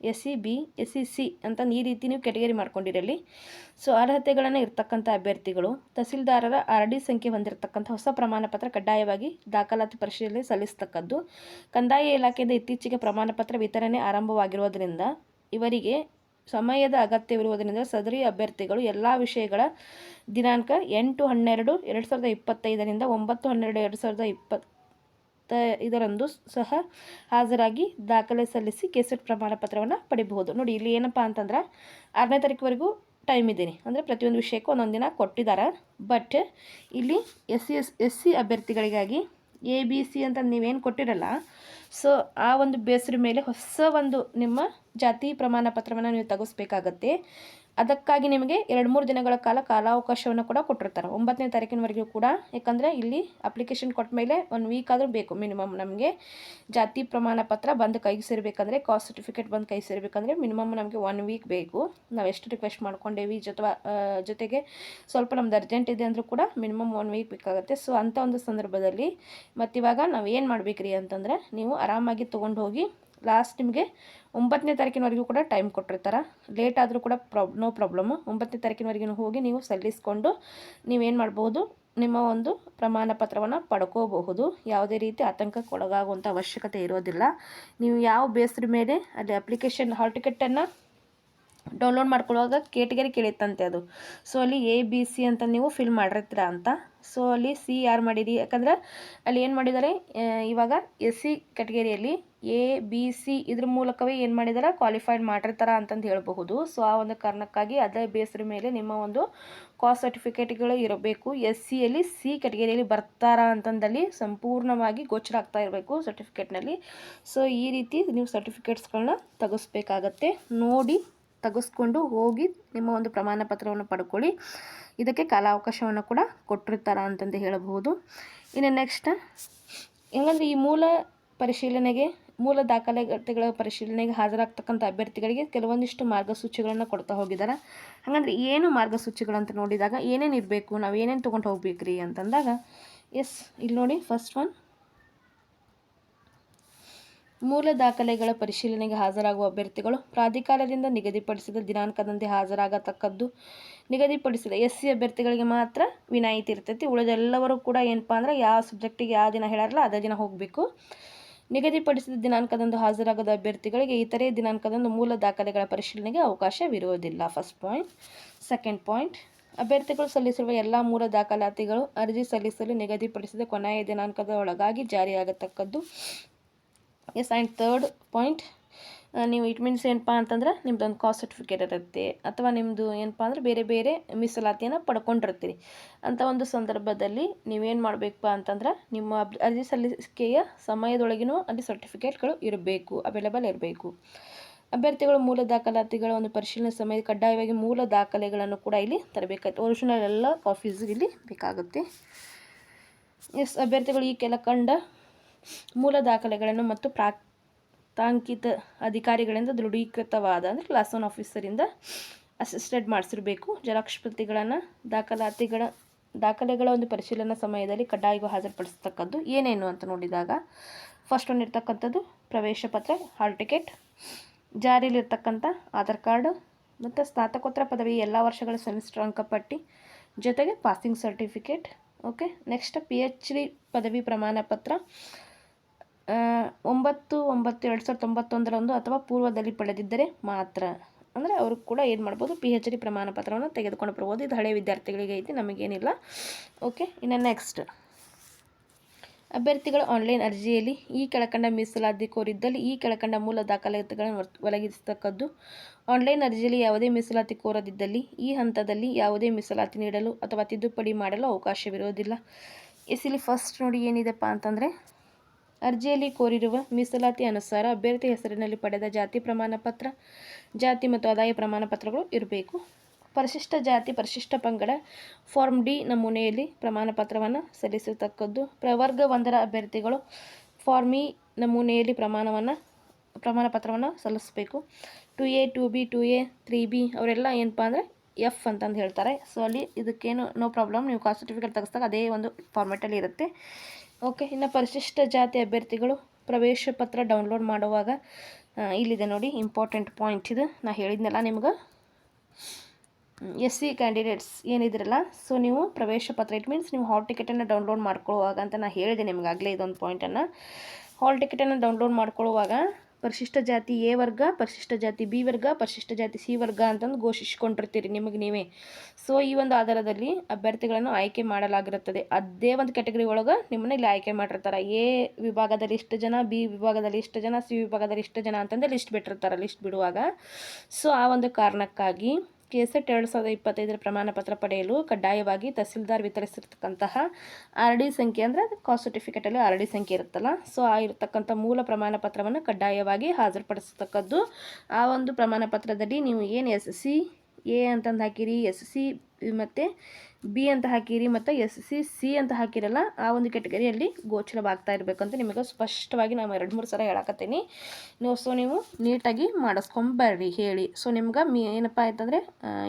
A: S C B, S C C ಅಂತ ಈ ರೀತಿ ನೀವು ಕೆಟಗರಿ ಮಾಡ್ಕೊಂಡಿರಲಿ. ಸೊ, ಅರ್ಹತೆಗಳನ್ನು ಇರ್ತಕ್ಕಂಥ ಅಭ್ಯರ್ಥಿಗಳು, ತಹಸೀಲ್ದಾರರ ಆರ್ ಡಿ ಸಂಖ್ಯೆ ಹೊಂದಿರತಕ್ಕಂಥ ಹೊಸ ಪ್ರಮಾಣಪತ್ರ ಕಡ್ಡಾಯವಾಗಿ ದಾಖಲಾತಿ ಪರಿಶೀಲನೆ ಸಲ್ಲಿಸತಕ್ಕದ್ದು. ಕಂದಾಯ ಇಲಾಖೆಯಿಂದ ಇತ್ತೀಚೆಗೆ ಪ್ರಮಾಣಪತ್ರ ವಿತರಣೆ ಆರಂಭವಾಗಿರುವುದರಿಂದ ಇವರಿಗೆ ಸಮಯದ ಅಗತ್ಯವಿರುವುದರಿಂದ ಸದರಿ ಅಭ್ಯರ್ಥಿಗಳು ಎಲ್ಲ ವಿಷಯಗಳ ದಿನಾಂಕ ಎಂಟು ಹನ್ನೆರಡು, ಎರಡು ಸಾವಿರದ ಇಪ್ಪತ್ತೈದರಿಂದ ಒಂಬತ್ತು ಹನ್ನೆರಡು, ಎರಡು ಸಾವಿರದ ಇಪ್ಪತ್ತ ಇದರಂದು ಸಹ ಹಾಜರಾಗಿ ದಾಖಲೆ ಸಲ್ಲಿಸಿ ಕೆಸೆಟ್ ಪ್ರಮಾಣ ಪತ್ರವನ್ನು ಪಡಿಬಹುದು. ನೋಡಿ, ಇಲ್ಲಿ ಏನಪ್ಪ ಅಂತಂದ್ರೆ ಆರನೇ ತಾರೀಕುವರೆಗೂ ಟೈಮ್ ಇದ್ದೀನಿ ಅಂದರೆ ಪ್ರತಿಯೊಂದು ವಿಷಯಕ್ಕೂ ಒಂದೊಂದು ದಿನ ಕೊಟ್ಟಿದ್ದಾರೆ ಬಟ್ ಇಲ್ಲಿ S C S S C ಅಭ್ಯರ್ಥಿಗಳಿಗಾಗಿ A B C ಅಂತ ನೀವೇನು ಕೊಟ್ಟಿರಲ್ಲ ಸೊ ಆ ಒಂದು ಬೇಸರ ಮೇಲೆ ಹೊಸ ಒಂದು ನಿಮ್ಮ ಜಾತಿ ಪ್ರಮಾಣ ಪತ್ರವನ್ನು ನೀವು ತೆಗೆಸ್ಬೇಕಾಗತ್ತೆ. ಅದಕ್ಕಾಗಿ ನಿಮಗೆ ಎರಡು ಮೂರು ದಿನಗಳ ಕಾಲ ಕಾಲಾವಕಾಶವನ್ನು ಕೂಡ ಕೊಟ್ಟಿರ್ತಾರೆ. ಒಂಬತ್ತನೇ ತಾರೀಕಿನವರೆಗೂ ಕೂಡ. ಯಾಕಂದರೆ ಇಲ್ಲಿ ಅಪ್ಲಿಕೇಶನ್ ಕೊಟ್ಟ ಮೇಲೆ ಒನ್ ವೀಕ್ ಆದರೂ ಬೇಕು ಮಿನಿಮಮ್ ನಮಗೆ. ಜಾತಿ ಪ್ರಮಾಣ ಪತ್ರ ಬಂದು ಕೈಗೆ ಸೇರಬೇಕಂದ್ರೆ ಕಾಸ್ಟ್ ಸರ್ಟಿಫಿಕೇಟ್ ಬಂದು ಕೈ ಸೇರಬೇಕಂದ್ರೆ ಮಿನಿಮಮ್ ನಮಗೆ ಒನ್ ವೀಕ್ ಬೇಕು. ನಾವು ಎಷ್ಟು ರಿಕ್ವೆಸ್ಟ್ ಮಾಡ್ಕೊಂಡೇವಿ ಜೊತೆ ಜೊತೆಗೆ ಸ್ವಲ್ಪ ನಮ್ದು ಅರ್ಜೆಂಟ್ ಇದೆ ಅಂದರೂ ಕೂಡ ಮಿನಿಮಮ್ ಒನ್ ವೀಕ್ ಬೇಕಾಗುತ್ತೆ. ಸೊ ಅಂಥ ಒಂದು ಸಂದರ್ಭದಲ್ಲಿ ಮತ್ತಿವಾಗ ನಾವು ಏನು ಮಾಡಬೇಕ್ರಿ ಅಂತಂದರೆ, ನೀವು ಆರಾಮಾಗಿ ತೊಗೊಂಡು ಹೋಗಿ ಲಾಸ್ಟ್ ನಿಮಗೆ ಒಂಬತ್ತನೇ ತಾರೀಕಿನವರೆಗೂ ಕೂಡ ಟೈಮ್ ಕೊಟ್ಟಿರ್ತಾರೆ. ಲೇಟ್ ಆದರೂ ಕೂಡ ಪ್ರಾಬ್ ನೋ ಪ್ರಾಬ್ಲಮ್ಮು ಒಂಬತ್ತನೇ ತಾರೀಕಿನವರೆಗೂ ಹೋಗಿ ನೀವು ಸಲ್ಲಿಸ್ಕೊಂಡು ನೀವೇನು ಮಾಡ್ಬೋದು? ನಿಮ್ಮ ಒಂದು ಪ್ರಮಾಣ ಪತ್ರವನ್ನು ಪಡ್ಕೋಬಹುದು. ಯಾವುದೇ ರೀತಿ ಆತಂಕಕ್ಕೆ ಒಳಗಾಗುವಂಥ ಅವಶ್ಯಕತೆ ಇರೋದಿಲ್ಲ. ನೀವು ಯಾವ ಬೇಸ್ರ ಮೇಲೆ ಅಲ್ಲಿ ಅಪ್ಲಿಕೇಶನ್ ಹಾಲ್ ಟಿಕೆಟನ್ನು ಡೌನ್ಲೋಡ್ ಮಾಡ್ಕೊಳ್ಳುವಾಗ ಕೇಟಗರಿ ಕೇಳಿತ್ತಂತೆ ಅದು. ಸೊ ಅಲ್ಲಿ ಎ ಬಿ ಸಿ ಅಂತ ನೀವು ಫಿಲ್ ಮಾಡಿರ್ತೀರ ಅಂತ. ಸೊ ಅಲ್ಲಿ ಸಿ ಯಾರು ಮಾಡಿರಿ. ಯಾಕಂದ್ರೆ ಅಲ್ಲಿ ಏನು ಮಾಡಿದ್ದಾರೆ? ಇವಾಗ ಎಸ್ ಸಿ ಕ್ಯಾಟಗರಿಯಲ್ಲಿ ಎ ಬಿ ಸಿ ಇದ್ರ ಮೂಲಕವೇ ಏನು ಮಾಡಿದಾರೆ? ಕ್ವಾಲಿಫೈಡ್ ಮಾಡಿರ್ತಾರ ಅಂತಂದು ಹೇಳಬಹುದು. ಸೊ ಆ ಒಂದು ಕಾರಣಕ್ಕಾಗಿ ಅದೇ ಬೇಸ್ರ ಮೇಲೆ ನಿಮ್ಮ ಒಂದು ಕಾಸ್ಟ್ ಸರ್ಟಿಫಿಕೇಟ್ಗಳು ಇರಬೇಕು. ಎಸ್ ಸಿಯಲ್ಲಿ ಸಿ ಕೆಟಗರಿಯಲ್ಲಿ ಬರ್ತಾರಾ ಅಂತಂದಲ್ಲಿ ಸಂಪೂರ್ಣವಾಗಿ ಗೋಚರ ಆಗ್ತಾ ಇರಬೇಕು ಸರ್ಟಿಫಿಕೇಟ್ನಲ್ಲಿ ಸೊ ಈ ರೀತಿ ನೀವು ಸರ್ಟಿಫಿಕೇಟ್ಸ್ಗಳನ್ನ ತೆಗೆಸ್ಬೇಕಾಗತ್ತೆ. ನೋಡಿ, ತೆಗೆಸ್ಕೊಂಡು ಹೋಗಿ ನಿಮ್ಮ ಒಂದು ಪ್ರಮಾಣ ಪತ್ರವನ್ನು ಪಡ್ಕೊಳ್ಳಿ. ಇದಕ್ಕೆ ಕಾಲಾವಕಾಶವನ್ನು ಕೂಡ ಕೊಟ್ಟಿರ್ತಾರ ಅಂತಂದು ಹೇಳಬಹುದು. ಇನ್ನು ನೆಕ್ಸ್ಟ್ ಹೆಂಗಂದ್ರೆ ಈ ಮೂಲ ಪರಿಶೀಲನೆಗೆ ಮೂಲ ದಾಖಲೆಗಳ ಪರಿಶೀಲನೆಗೆ ಹಾಜರಾಗ್ತಕ್ಕಂಥ ಅಭ್ಯರ್ಥಿಗಳಿಗೆ ಕೆಲವೊಂದಿಷ್ಟು ಮಾರ್ಗಸೂಚಿಗಳನ್ನು ಕೊಡ್ತಾ ಹೋಗಿದ್ದಾರೆ ಹಾಗಂದ್ರೆ ಏನು ಮಾರ್ಗಸೂಚಿಗಳಂತ ನೋಡಿದಾಗ ಏನೇನು ಇರಬೇಕು, ನಾವು ಏನೇನು ತೊಗೊಂಡು ಹೋಗ್ಬೇಕ್ರಿ ಅಂತಂದಾಗ, ಎಸ್ ಇಲ್ಲಿ ನೋಡಿ ಫಸ್ಟ್ ಒನ್ ಮೂಲ ದಾಖಲೆಗಳ ಪರಿಶೀಲನೆಗೆ ಹಾಜರಾಗುವ ಅಭ್ಯರ್ಥಿಗಳು ಪ್ರಾಧಿಕಾರದಿಂದ ನಿಗದಿಪಡಿಸಿದ ದಿನಾಂಕದಂತೆ ಹಾಜರಾಗತಕ್ಕದ್ದು, ನಿಗದಿಪಡಿಸಿದ ಎಸ್ ಸಿ ಅಭ್ಯರ್ಥಿಗಳಿಗೆ ಮಾತ್ರ ವಿನಾಯಿತಿ ಇರ್ತೈತಿ. ಉಳಿದೆಲ್ಲವರು ಕೂಡ ಏನಪ್ಪ ಅಂದ್ರೆ, ಯಾವ ಸಬ್ಜೆಕ್ಟಿಗೆ ಯಾವ ದಿನ ಹೇಳಾರಲ್ಲ, ಅದೇ ದಿನ ಹೋಗಬೇಕು. ನಿಗದಿಪಡಿಸಿದ ದಿನಾಂಕದಂದು ಹಾಜರಾಗದ ಅಭ್ಯರ್ಥಿಗಳಿಗೆ ಇತರೆ ದಿನಾಂಕದಂದು ಮೂಲ ದಾಖಲೆಗಳ ಪರಿಶೀಲನೆಗೆ ಅವಕಾಶವಿರುವುದಿಲ್ಲ. ಫಸ್ಟ್ ಪಾಯಿಂಟ್ ಸೆಕೆಂಡ್ ಪಾಯಿಂಟ್ ಅಭ್ಯರ್ಥಿಗಳು ಸಲ್ಲಿಸಿರುವ ಎಲ್ಲ ಮೂಲ ದಾಖಲಾತಿಗಳು ಅರ್ಜಿ ಸಲ್ಲಿಸಲು ನಿಗದಿಪಡಿಸಿದ ಕೊನೆಯ ದಿನಾಂಕದ ಒಳಗಾಗಿ ಜಾರಿಯಾಗತಕ್ಕದ್ದು. ಎಸ್ ಆ್ಯಂಡ್ ಥರ್ಡ್ ಪಾಯಿಂಟ್ ನೀವು ಇಟ್ ಮೀನ್ಸ್ ಏನಪ್ಪ ಅಂತಂದ್ರೆ ನಿಮ್ದೊಂದು ಕಾಸ್ಟ್ ಸರ್ಟಿಫಿಕೇಟ್ ಇರುತ್ತೆ ಅಥವಾ ನಿಮ್ಮದು ಏನಪ್ಪ ಅಂದ್ರೆ ಬೇರೆ ಬೇರೆ ಮೀಸಲಾತಿಯನ್ನು ಪಡ್ಕೊಂಡಿರ್ತೀರಿ. ಅಂಥ ಒಂದು ಸಂದರ್ಭದಲ್ಲಿ ನೀವೇನು ಮಾಡಬೇಕಪ್ಪ ಅಂತಂದ್ರೆ ನಿಮ್ಮ ಅರ್ಜಿ ಸಲ್ಲಿಕೆಯ ಸಮಯದೊಳಗಿನೂ ಅಲ್ಲಿ ಸರ್ಟಿಫಿಕೇಟ್ಗಳು ಇರಬೇಕು ಅವೈಲೇಬಲ್ ಇರಬೇಕು. ಅಭ್ಯರ್ಥಿಗಳು ಮೂಲ ದಾಖಲಾತಿಗಳ ಒಂದು ಪರಿಶೀಲನೆ ಸಮಯ ಕಡ್ಡಾಯವಾಗಿ ಮೂಲ ದಾಖಲೆಗಳನ್ನು ಕೂಡ ಇಲ್ಲಿ ತರಬೇಕಾಯಿತು. ಒರಿಜಿನಲ್ ಎಲ್ಲ ಕಾಫೀಸ್ ಇಲ್ಲಿ ಬೇಕಾಗುತ್ತೆ. ಎಸ್ ಅಭ್ಯರ್ಥಿಗಳು ಈ ಕೆಲ ಕಂಡ ಮೂಲ ದಾಖಲೆಗಳನ್ನು ಮತ್ತು ಪ್ರಾಂತಾಂಕಿತ ಅಧಿಕಾರಿಗಳಿಂದ ದೃಢೀಕೃತವಾದ, ಅಂದರೆ ಕ್ಲಾಸ್ ಒನ್ ಆಫೀಸರಿಂದ ಅಸಿಸ್ಟೆಡ್ ಮಾಡಿಸಿರಬೇಕು. ಜೆರಾಕ್ಸ್ ಪ್ರತಿಗಳನ್ನು ದಾಖಲಾತಿಗಳ, ದಾಖಲೆಗಳ ಒಂದು ಪರಿಶೀಲನಾ ಸಮಯದಲ್ಲಿ ಕಡ್ಡಾಯವಾಗಿ ಹಾಜರುಪಡಿಸ್ತಕ್ಕದ್ದು ಏನೇನು ಅಂತ ನೋಡಿದಾಗ ಫಸ್ಟ್ ಒಂದು ಇರ್ತಕ್ಕಂಥದ್ದು ಪ್ರವೇಶ ಪತ್ರ ಹಾಲ್ ಟಿಕೆಟ್ ಜಾರಿಯಲ್ಲಿರ್ತಕ್ಕಂಥ ಆಧಾರ್ ಕಾರ್ಡು ಮತ್ತು ಸ್ನಾತಕೋತ್ತರ ಪದವಿ ಎಲ್ಲ ವರ್ಷಗಳ ಸೆಮಿಸ್ಟರ್ ಅಂಕಪಟ್ಟಿ, ಜೊತೆಗೆ passing certificate okay next P H D ಪದವಿ ಪ್ರಮಾಣ ಪತ್ರ ಒಂಬತ್ತು ಒಂಬತ್ತು, ಎರಡು ಸಾವಿರದ ತೊಂಬತ್ತೊಂದರಂದು ಅಥವಾ ಪೂರ್ವದಲ್ಲಿ ಪಡೆದಿದ್ದರೆ ಮಾತ್ರ. ಅಂದರೆ ಅವರು ಕೂಡ ಏನು ಮಾಡ್ಬೋದು ಪಿ ಎಚ್ ಡಿ ಪ್ರಮಾಣ ಪತ್ರವನ್ನು ತೆಗೆದುಕೊಂಡು ಬರ್ಬೋದು. ಇದು ಹಳೆ ವಿದ್ಯಾರ್ಥಿಗಳಿಗೆ ಐತಿ, ನಮಗೇನಿಲ್ಲ. ಓಕೆ ಇನ್ನು ನೆಕ್ಸ್ಟ್ ಅಭ್ಯರ್ಥಿಗಳು ಆನ್ಲೈನ್ ಅರ್ಜಿಯಲ್ಲಿ ಈ ಕೆಳಕಂಡ ಮೀಸಲಾತಿ ಕೋರಿದ್ದಲ್ಲಿ ಈ ಕೆಳಕಂಡ ಮೂಲ ದಾಖಲಾತಿಗಳನ್ನು ಒದಗಿಸತಕ್ಕದ್ದು. ಆನ್ಲೈನ್ ಅರ್ಜಿಯಲ್ಲಿ ಯಾವುದೇ ಮೀಸಲಾತಿ ಕೋರದಿದ್ದಲ್ಲಿ, ಈ ಹಂತದಲ್ಲಿ ಯಾವುದೇ ಮೀಸಲಾತಿ ನೀಡಲು ಅಥವಾ ತಿದ್ದುಪಡಿ ಮಾಡಲು ಅವಕಾಶವಿರುವುದಿಲ್ಲ. ಎಸ್ ಇಲ್ಲಿ ಫಸ್ಟ್ ನೋಡಿ ಏನಿದೆಪ್ಪ ಅಂತಂದರೆ ಅರ್ಜಿಯಲ್ಲಿ ಕೋರಿರುವ ಮೀಸಲಾತಿ ಅನುಸಾರ ಅಭ್ಯರ್ಥಿ ಹೆಸರಿನಲ್ಲಿ ಪಡೆದ ಜಾತಿ ಪ್ರಮಾಣ ಪತ್ರ, ಜಾತಿ ಮತ್ತು ಆದಾಯ ಪ್ರಮಾಣ ಪತ್ರಗಳು ಇರಬೇಕು. ಪರಿಶಿಷ್ಟ ಜಾತಿ, ಪರಿಶಿಷ್ಟ ಪಂಗಡ, ಫಾರ್ಮ್ ಡಿ ನಮೂನೆಯಲ್ಲಿ ಪ್ರಮಾಣ ಪತ್ರವನ್ನು ಸಲ್ಲಿಸತಕ್ಕದ್ದು. ಪ್ರವರ್ಗ ಒಂದರ ಅಭ್ಯರ್ಥಿಗಳು ಫಾರ್ಮ್ ಇ ನಮೂನೆಯಲ್ಲಿ ಪ್ರಮಾಣವನ್ನು, ಪ್ರಮಾಣ ಪತ್ರವನ್ನು ಸಲ್ಲಿಸಬೇಕು. Two A, two B, two A, three B ಅವರೆಲ್ಲ ಏನಪ್ಪ ಅಂದರೆ ಎಫ್ ಅಂತಂದು ಹೇಳ್ತಾರೆ. ಸೊ ಅಲ್ಲಿ ಇದಕ್ಕೇನು, ನೋ ಪ್ರಾಬ್ಲಮ್. ನೀವು ಕಾಸ್ಟ್ ಸರ್ಟಿಫಿಕೇಟ್ ತೆಗೆಸ್ದಾಗ ಅದೇ ಒಂದು ಫಾರ್ಮೆಟಲ್ಲಿ ಇರುತ್ತೆ. ಓಕೆ, ಇನ್ನು ಪರಿಶಿಷ್ಟ ಜಾತಿ ಅಭ್ಯರ್ಥಿಗಳು ಪ್ರವೇಶ ಪತ್ರ ಡೌನ್ಲೋಡ್ ಮಾಡುವಾಗ ಇಲ್ಲಿದೆ ನೋಡಿ ಇಂಪಾರ್ಟೆಂಟ್ ಪಾಯಿಂಟ್ ಇದು. ನಾ ಹೇಳಿದ್ನಲ್ಲ ನಿಮ್ಗೆ? ಎಸ್ ಸಿ ಕ್ಯಾಂಡಿಡೇಟ್ಸ್ ಏನಿದ್ರಲ್ಲ ಸೊ ನೀವು ಪ್ರವೇಶ ಪತ್ರ ಇಟ್ ಮೀನ್ಸ್ ನೀವು ಹಾಲ್ ಟಿಕೆಟನ್ನು ಡೌನ್ಲೋಡ್ ಮಾಡ್ಕೊಳ್ಳುವಾಗ ಅಂತ ನಾನು ಹೇಳಿದೆ ನಿಮಗಾಗಲೇ ಇದೊಂದು ಪಾಯಿಂಟನ್ನು ಹಾಲ್ ಟಿಕೆಟನ್ನು ಡೌನ್ಲೋಡ್ ಮಾಡ್ಕೊಳ್ಳುವಾಗ ಪರಿಶಿಷ್ಟ ಜಾತಿ ಎ ವರ್ಗ, ಪರಿಶಿಷ್ಟ ಜಾತಿ ಬಿ ವರ್ಗ, ಪರಿಶಿಷ್ಟ ಜಾತಿ ಸಿ ವರ್ಗ ಅಂತಂದು ಘೋಷಿಸಿಕೊಂಡಿರ್ತೀರಿ ನಿಮಗೆ ನೀವೇ. ಸೊ ಈ ಒಂದು ಆಧಾರದಲ್ಲಿ ಅಭ್ಯರ್ಥಿಗಳನ್ನು ಆಯ್ಕೆ ಮಾಡಲಾಗಿರುತ್ತದೆ. ಅದೇ ಒಂದು ಕ್ಯಾಟಗರಿ ಒಳಗೆ ನಿಮ್ಮನ್ನ ಇಲ್ಲಿ ಆಯ್ಕೆ ಮಾಡಿರ್ತಾರೆ. ಎ ವಿಭಾಗದಲ್ಲಿ ಇಷ್ಟು ಜನ, ಬಿ ವಿಭಾಗದಲ್ಲಿ ಇಷ್ಟು ಜನ, ಸಿ ವಿಭಾಗದಲ್ಲಿ ಇಷ್ಟು ಜನ ಅಂತಂದು ಲಿಸ್ಟ್ ಬಿಟ್ಟಿರ್ತಾರೆ ಲಿಸ್ಟ್ ಬಿಡುವಾಗ. ಸೊ ಆ ಒಂದು ಕಾರಣಕ್ಕಾಗಿ ಕೆ ಎಟ್ ಎರಡು ಸಾವಿರದ ಇಪ್ಪತ್ತೈದರ ಪ್ರಮಾಣ ಪತ್ರ ಪಡೆಯಲು ಕಡ್ಡಾಯವಾಗಿ ತಹಸೀಲ್ದಾರ್ ವಿತರಿಸಿರ್ತಕ್ಕಂತಹ ಆರ್ ಡಿ ಸಂಖ್ಯೆ ಅಂದರೆ ಕಾಸ್ಟ್ ಸರ್ಟಿಫಿಕೇಟಲ್ಲಿ ಆರ್ ಡಿ ಸಂಖ್ಯೆ ಇರುತ್ತಲ್ಲ. ಸೊ ಆ ಇರತಕ್ಕಂಥ ಮೂಲ ಪ್ರಮಾಣ ಪತ್ರವನ್ನು ಕಡ್ಡಾಯವಾಗಿ ಹಾಜರುಪಡಿಸತಕ್ಕದ್ದು ಆ ಒಂದು ಪ್ರಮಾಣ ಪತ್ರದಲ್ಲಿ ನೀವು ಏನು ಎಸ್ ಸಿ ಎ ಅಂತಂದು ಹಾಕಿರಿ ಎಸ್ ಸಿ ಮತ್ತು ಬಿ ಅಂತ ಹಾಕಿರಿ ಮತ್ತು ಎಸ್ ಸಿ ಸಿ ಅಂತ ಹಾಕಿರಲ್ಲ, ಆ ಒಂದು ಕೆಟಗರಿಯಲ್ಲಿ ಗೋಚರವಾಗ್ತಾ ಇರಬೇಕಂತ ನಿಮಗೆ ಸ್ಪಷ್ಟವಾಗಿ ನಾನು ಎರಡು, ಮೂರು ಸಲ ಹೇಳಕತ್ತೀನಿ. ನೀವು ಸೊ ನೀವು ನೀಟಾಗಿ ಮಾಡಿಸ್ಕೊಂಬರ್ರಿ ಹೇಳಿ. ಸೊ ನಿಮ್ಗೆ ಮೀ ಏನಪ್ಪ ಆಯ್ತಂದರೆ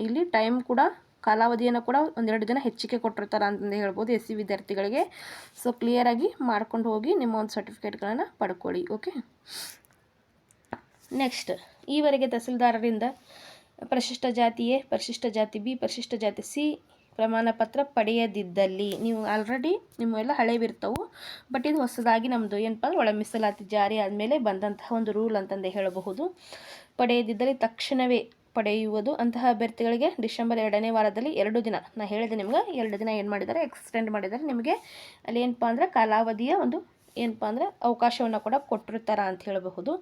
A: ಇಲ್ಲಿ ಟೈಮ್ ಕೂಡ, ಕಾಲಾವಧಿಯನ್ನು ಕೂಡ ಒಂದೆರಡು ದಿನ ಹೆಚ್ಚಿಗೆ ಕೊಟ್ಟಿರ್ತಾರೆ ಅಂತಂದು ಹೇಳ್ಬೋದು ಎಸ್ ಸಿ ವಿದ್ಯಾರ್ಥಿಗಳಿಗೆ. ಸೊ ಕ್ಲಿಯರಾಗಿ ಮಾಡ್ಕೊಂಡು ಹೋಗಿ ನಿಮ್ಮ ಒಂದು ಸರ್ಟಿಫಿಕೇಟ್ಗಳನ್ನು ಪಡ್ಕೊಳ್ಳಿ, ಓಕೆ? ನೆಕ್ಸ್ಟ್, ಈವರೆಗೆ ತಹಸೀಲ್ದಾರರಿಂದ ಪರಿಶಿಷ್ಟ ಜಾತಿ ಎ, ಪರಿಶಿಷ್ಟ ಜಾತಿ ಬಿ, ಪರಿಶಿಷ್ಟ ಜಾತಿ ಸಿ ಪ್ರಮಾಣ ಪತ್ರ ಪಡೆಯದಿದ್ದಲ್ಲಿ. ನೀವು ಆಲ್ರೆಡಿ ನಿಮ್ಮೆಲ್ಲ ಹಳೇವಿರ್ತವು ಬಟ್ ಇದು ಹೊಸದಾಗಿ ನಮ್ಮದು ಏನಪ್ಪ ಅಂದ್ರೆ ಒಳ ಮೀಸಲಾತಿ ಜಾರಿ ಆದಮೇಲೆ ಬಂದಂತಹ ಒಂದು ರೂಲ್ ಅಂತಂದೇ ಹೇಳಬಹುದು. ಪಡೆಯದಿದ್ದಲ್ಲಿ ತಕ್ಷಣವೇ ಪಡೆಯುವುದು ಅಂತಹ ಅಭ್ಯರ್ಥಿಗಳಿಗೆ ಡಿಸೆಂಬರ್ ಎರಡನೇ ವಾರದಲ್ಲಿ ಎರಡು ದಿನ. ನಾನು ಹೇಳಿದೆ ನಿಮ್ಗೆ, ಎರಡು ದಿನ ಏನು ಮಾಡಿದ್ದಾರೆ ಎಕ್ಸ್ಟೆಂಡ್ ಮಾಡಿದ್ದಾರೆ. ನಿಮಗೆ ಅಲ್ಲಿ ಏನಪ್ಪ ಅಂದರೆ ಕಾಲಾವಧಿಯ ಒಂದು ಏನಪ್ಪ ಅಂದರೆ ಅವಕಾಶವನ್ನು ಕೂಡ ಕೊಟ್ಟಿರ್ತಾರ ಅಂತ ಹೇಳಬಹುದು.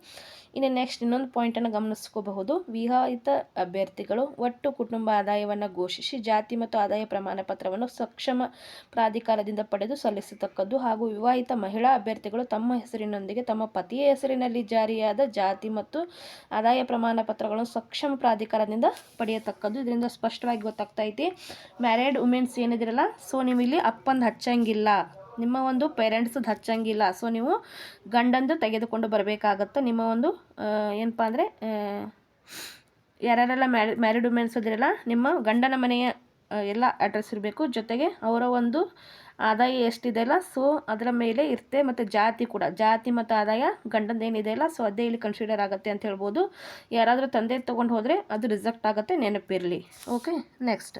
A: ಇನ್ನು ನೆಕ್ಸ್ಟ್ ಇನ್ನೊಂದು ಪಾಯಿಂಟನ್ನು ಗಮನಿಸ್ಕೋಬಹುದು. ವಿವಾಹಿತ ಅಭ್ಯರ್ಥಿಗಳು ಒಟ್ಟು ಕುಟುಂಬ ಆದಾಯವನ್ನು ಘೋಷಿಸಿ ಜಾತಿ ಮತ್ತು ಆದಾಯ ಪ್ರಮಾಣ ಪತ್ರವನ್ನು ಸಕ್ಷಮ ಪ್ರಾಧಿಕಾರದಿಂದ ಪಡೆದು ಸಲ್ಲಿಸತಕ್ಕದ್ದು ಹಾಗೂ ವಿವಾಹಿತ ಮಹಿಳಾ ಅಭ್ಯರ್ಥಿಗಳು ತಮ್ಮ ಹೆಸರಿನೊಂದಿಗೆ ತಮ್ಮ ಪತಿಯ ಹೆಸರಿನಲ್ಲಿ ಜಾರಿಯಾದ ಜಾತಿ ಮತ್ತು ಆದಾಯ ಪ್ರಮಾಣ ಪತ್ರಗಳನ್ನು ಸಕ್ಷಮ ಪ್ರಾಧಿಕಾರದಿಂದ ಪಡೆಯತಕ್ಕದ್ದು ಇದರಿಂದ ಸ್ಪಷ್ಟವಾಗಿ ಗೊತ್ತಾಗ್ತೈತಿ ಮ್ಯಾರಿಡ್ ವುಮೆನ್ಸ್ ಏನಿದಿರಲ್ಲ ಸೊ ನೀವು ಇಲ್ಲಿ ಅಪ್ಪಂದು ಹಚ್ಚಂಗಿಲ್ಲ. ನಿಮ್ಮ ಒಂದು ಪೇರೆಂಟ್ಸದ್ದು ಹಚ್ಚಂಗಿಲ್ಲ. ಸೊ ನೀವು ಗಂಡಂದು ತೆಗೆದುಕೊಂಡು ಬರಬೇಕಾಗತ್ತೆ. ನಿಮ್ಮ ಒಂದು ಏನಪ್ಪ ಅಂದರೆ ಯಾರ್ಯಾರೆಲ್ಲ ಮ್ಯಾರಿ, ಮ್ಯಾರಿಡ್ ವುಮೆನ್ಸ್ ಇದಿರಲ್ಲ ನಿಮ್ಮ ಗಂಡನ ಮನೆಯ ಎಲ್ಲ ಅಡ್ರೆಸ್ ಇರಬೇಕು. ಜೊತೆಗೆ ಅವರ ಒಂದು ಆದಾಯ ಎಷ್ಟಿದೆ ಅಲ್ಲ ಸೊ ಅದರ ಮೇಲೆ ಇರುತ್ತೆ. ಮತ್ತು ಜಾತಿ ಕೂಡ, ಜಾತಿ ಮತ್ತು ಆದಾಯ ಗಂಡಂದು ಏನಿದೆ ಅಲ್ಲ ಸೊ ಅದೇ ಇಲ್ಲಿ ಕನ್ಸಿಡರ್ ಆಗುತ್ತೆ ಅಂತ ಹೇಳ್ಬೋದು. ಯಾರಾದರೂ ತಂದೆ ತೊಗೊಂಡು ಹೋದರೆ ಅದು ರಿಸೆಕ್ಟ್ ಆಗುತ್ತೆ, ನೆನಪಿರಲಿ. ಓಕೆ ನೆಕ್ಸ್ಟ್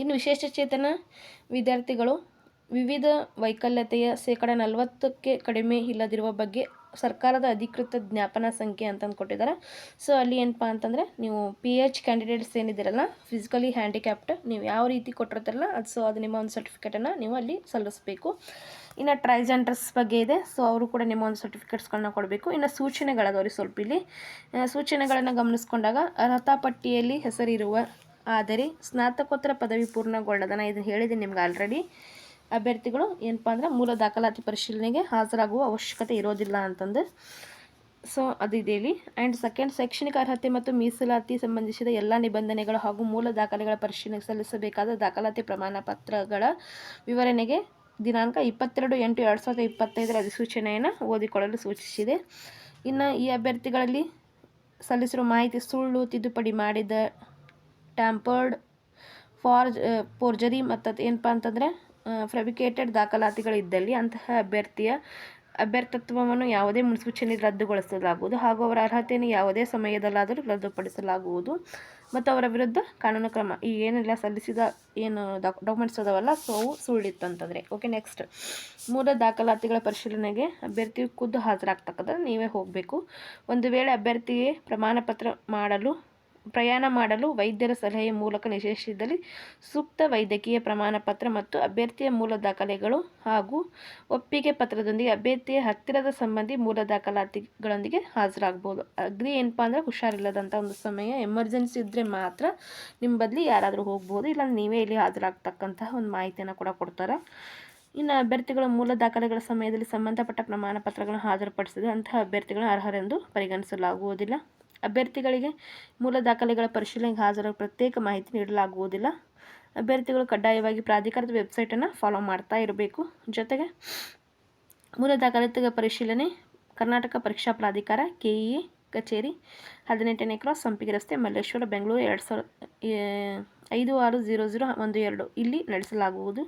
A: ಇನ್ನು ವಿಶೇಷ ಚೇತನ ವಿದ್ಯಾರ್ಥಿಗಳು ವಿವಿಧ ವೈಕಲ್ಯತೆಯ ಶೇಕಡ ನಲವತ್ತಕ್ಕೆ ಕಡಿಮೆ ಇಲ್ಲದಿರುವ ಬಗ್ಗೆ ಸರ್ಕಾರದ ಅಧಿಕೃತ ಜ್ಞಾಪನ ಸಂಖ್ಯೆ ಅಂತಂದು ಕೊಟ್ಟಿದ್ದಾರೆ. ಸೊ ಅಲ್ಲಿ ಏನಪ್ಪ ಅಂತಂದರೆ ನೀವು ಪಿ ಎಚ್ ಕ್ಯಾಂಡಿಡೇಟ್ಸ್ ಏನಿದ್ದೀರಲ್ಲ ಫಿಸಿಕಲಿ ಹ್ಯಾಂಡಿಕ್ಯಾಪ್ಟ್ ನೀವು ಯಾವ ರೀತಿ ಕೊಟ್ಟಿರ್ತಾರಲ್ಲ, ಅದು ಸೊ ಅದು ನಿಮ್ಮ ಒಂದು ಸರ್ಟಿಫಿಕೇಟನ್ನು ನೀವು ಅಲ್ಲಿ ಸಲ್ಲಿಸಬೇಕು. ಇನ್ನು ಟ್ರೈಜೆಂಡರ್ಸ್ ಬಗ್ಗೆ ಇದೆ ಸೊ ಅವರು ಕೂಡ ನಿಮ್ಮ ಒಂದು ಸರ್ಟಿಫಿಕೇಟ್ಸ್ಗಳನ್ನ ಕೊಡಬೇಕು. ಇನ್ನು ಸೂಚನೆಗಳದವ್ರಿ ಸ್ವಲ್ಪ ಇಲ್ಲಿ. ಸೂಚನೆಗಳನ್ನು ಗಮನಿಸ್ಕೊಂಡಾಗ ಅರ್ಹತಾ ಪಟ್ಟಿಯಲ್ಲಿ ಹೆಸರಿರುವ ಆದರೆ ಸ್ನಾತಕೋತ್ತರ ಪದವಿ ಪೂರ್ಣಗೊಳ್ಳದನ್ನು ಇದನ್ನು ಹೇಳಿದೆ ನಿಮ್ಗೆ ಆಲ್ರೆಡಿ ಅಭ್ಯರ್ಥಿಗಳು ಏನಪ್ಪ ಅಂದರೆ ಮೂಲ ದಾಖಲಾತಿ ಪರಿಶೀಲನೆಗೆ ಹಾಜರಾಗುವ ಅವಶ್ಯಕತೆ ಇರೋದಿಲ್ಲ ಅಂತಂದು. ಸೊ ಅದು ಇದೆ ಇಲ್ಲಿ. ಆ್ಯಂಡ್ ಸೆಕೆಂಡ್ ಶೈಕ್ಷಣಿಕ ಅರ್ಹತೆ ಮತ್ತು ಮೀಸಲಾತಿ ಸಂಬಂಧಿಸಿದ ಎಲ್ಲ ನಿಬಂಧನೆಗಳು ಹಾಗೂ ಮೂಲ ದಾಖಲೆಗಳ ಪರಿಶೀಲನೆ ಸಲ್ಲಿಸಬೇಕಾದ ದಾಖಲಾತಿ ಪ್ರಮಾಣ ಪತ್ರಗಳ ವಿವರಣೆಗೆ ದಿನಾಂಕ ಇಪ್ಪತ್ತೆರಡು ಎಂಟು ಎರಡು ಸಾವಿರದ ಇಪ್ಪತ್ತೈದರ ಅಧಿಸೂಚನೆಯನ್ನು ಓದಿಕೊಳ್ಳಲು ಸೂಚಿಸಿದೆ. ಇನ್ನು ಈ ಅಭ್ಯರ್ಥಿಗಳಲ್ಲಿ ಸಲ್ಲಿಸಿರುವ ಮಾಹಿತಿ ಸುಳ್ಳು, ತಿದ್ದುಪಡಿ ಮಾಡಿದ ಟ್ಯಾಂಪರ್ಡ್ ಫಾರ್ಜ್ ಪೋರ್ಜರಿ ಮತ್ತು ಏನಪ್ಪ ಅಂತಂದರೆ ಫ್ಯಾಬ್ರಿಕೇಟೆಡ್ ದಾಖಲಾತಿಗಳಿದ್ದಲ್ಲಿ ಅಂತಹ ಅಭ್ಯರ್ಥಿಯ ಅಭ್ಯರ್ಥತ್ವವನ್ನು ಯಾವುದೇ ಮುನ್ಸೂಚನೆ ರದ್ದುಗೊಳಿಸಲಾಗುವುದು ಹಾಗೂ ಅವರ ಅರ್ಹತೆಯನ್ನು ಯಾವುದೇ ಸಮಯದಲ್ಲಾದರೂ ರದ್ದುಪಡಿಸಲಾಗುವುದು. ಮತ್ತು ಅವರ ವಿರುದ್ಧ ಕಾನೂನು ಕ್ರಮ, ಈ ಏನೆಲ್ಲ ಸಲ್ಲಿಸಿದ ಏನು ಡಾಕ್ಯುಮೆಂಟ್ಸ್ ಅದಾವಲ್ಲ ಸೊ ಅವು ಸುಳ್ಳಿತ್ತಂತಂದರೆ ಓಕೆ ನೆಕ್ಸ್ಟ್ ಮೂಲ ದಾಖಲಾತಿಗಳ ಪರಿಶೀಲನೆಗೆ ಅಭ್ಯರ್ಥಿಯು ಖುದ್ದು ಹಾಜರಾಗ್ತಕ್ಕಂಥ ನೀವೇ ಹೋಗಬೇಕು. ಒಂದು ವೇಳೆ ಅಭ್ಯರ್ಥಿಗೆ ಪ್ರಮಾಣ ಪತ್ರ ಮಾಡಲು ಪ್ರಯಾಣ ಮಾಡಲು ವೈದ್ಯರ ಸಲಹೆಯ ಮೂಲಕ ನಿಷೇಧಿಸಿದಲ್ಲಿ ಸೂಕ್ತ ವೈದ್ಯಕೀಯ ಪ್ರಮಾಣ ಪತ್ರ ಮತ್ತು ಅಭ್ಯರ್ಥಿಯ ಮೂಲ ದಾಖಲೆಗಳು ಹಾಗೂ ಒಪ್ಪಿಗೆ ಪತ್ರದೊಂದಿಗೆ ಅಭ್ಯರ್ಥಿಯ ಹತ್ತಿರದ ಸಂಬಂಧಿ ಮೂಲ ದಾಖಲಾತಿಗಳೊಂದಿಗೆ ಹಾಜರಾಗ್ಬೋದು ಅಗ್ರಿ ಏನಪ್ಪಾ ಅಂದರೆ ಹುಷಾರಿಲ್ಲದಂಥ ಒಂದು ಸಮಯ, ಎಮರ್ಜೆನ್ಸಿ ಇದ್ದರೆ ಮಾತ್ರ ನಿಮ್ಮ ಬದಲಿ ಯಾರಾದರೂ ಹೋಗ್ಬೋದು ಇಲ್ಲ ನೀವೇ ಇಲ್ಲಿ ಹಾಜರಾಗ್ತಕ್ಕಂತಹ ಒಂದು ಮಾಹಿತಿಯನ್ನು ಕೂಡ ಕೊಡ್ತಾರೆ. ಇನ್ನು ಅಭ್ಯರ್ಥಿಗಳ ಮೂಲ ದಾಖಲೆಗಳ ಸಮಯದಲ್ಲಿ ಸಂಬಂಧಪಟ್ಟ ಪ್ರಮಾಣ ಪತ್ರಗಳನ್ನು ಹಾಜರುಪಡಿಸಿದ ಅಂತಹ ಅಭ್ಯರ್ಥಿಗಳನ್ನು ಅರ್ಹರೆಂದು ಪರಿಗಣಿಸಲಾಗುವುದಿಲ್ಲ. ಅಭ್ಯರ್ಥಿಗಳಿಗೆ ಮೂಲ ದಾಖಲೆಗಳ ಪರಿಶೀಲನೆಗೆ ಹಾಜರಾಗಿ ಪ್ರತ್ಯೇಕ ಮಾಹಿತಿ ನೀಡಲಾಗುವುದಿಲ್ಲ. ಅಭ್ಯರ್ಥಿಗಳು ಕಡ್ಡಾಯವಾಗಿ ಪ್ರಾಧಿಕಾರದ ವೆಬ್ಸೈಟನ್ನು ಫಾಲೋ ಮಾಡ್ತಾ ಇರಬೇಕು. ಜೊತೆಗೆ ಮೂಲ ದಾಖಲಾತಿಗಳ ಪರಿಶೀಲನೆ ಕರ್ನಾಟಕ ಪರೀಕ್ಷಾ ಪ್ರಾಧಿಕಾರ ಕೆ ಇ ಕಚೇರಿ ಹದಿನೆಂಟನೇ ಕ್ರಾಸ್ ಸಂಪಿಗೆ ರಸ್ತೆ ಮಲ್ಲೇಶ್ವರ, ಬೆಂಗಳೂರು ಎರಡು ಸಾವಿರ ಐದು ಆರು ಝೀರೋ ಝೀರೋ ಒಂದು ಎರಡು. ಇಲ್ಲಿ ನಡೆಸಲಾಗುವುದು.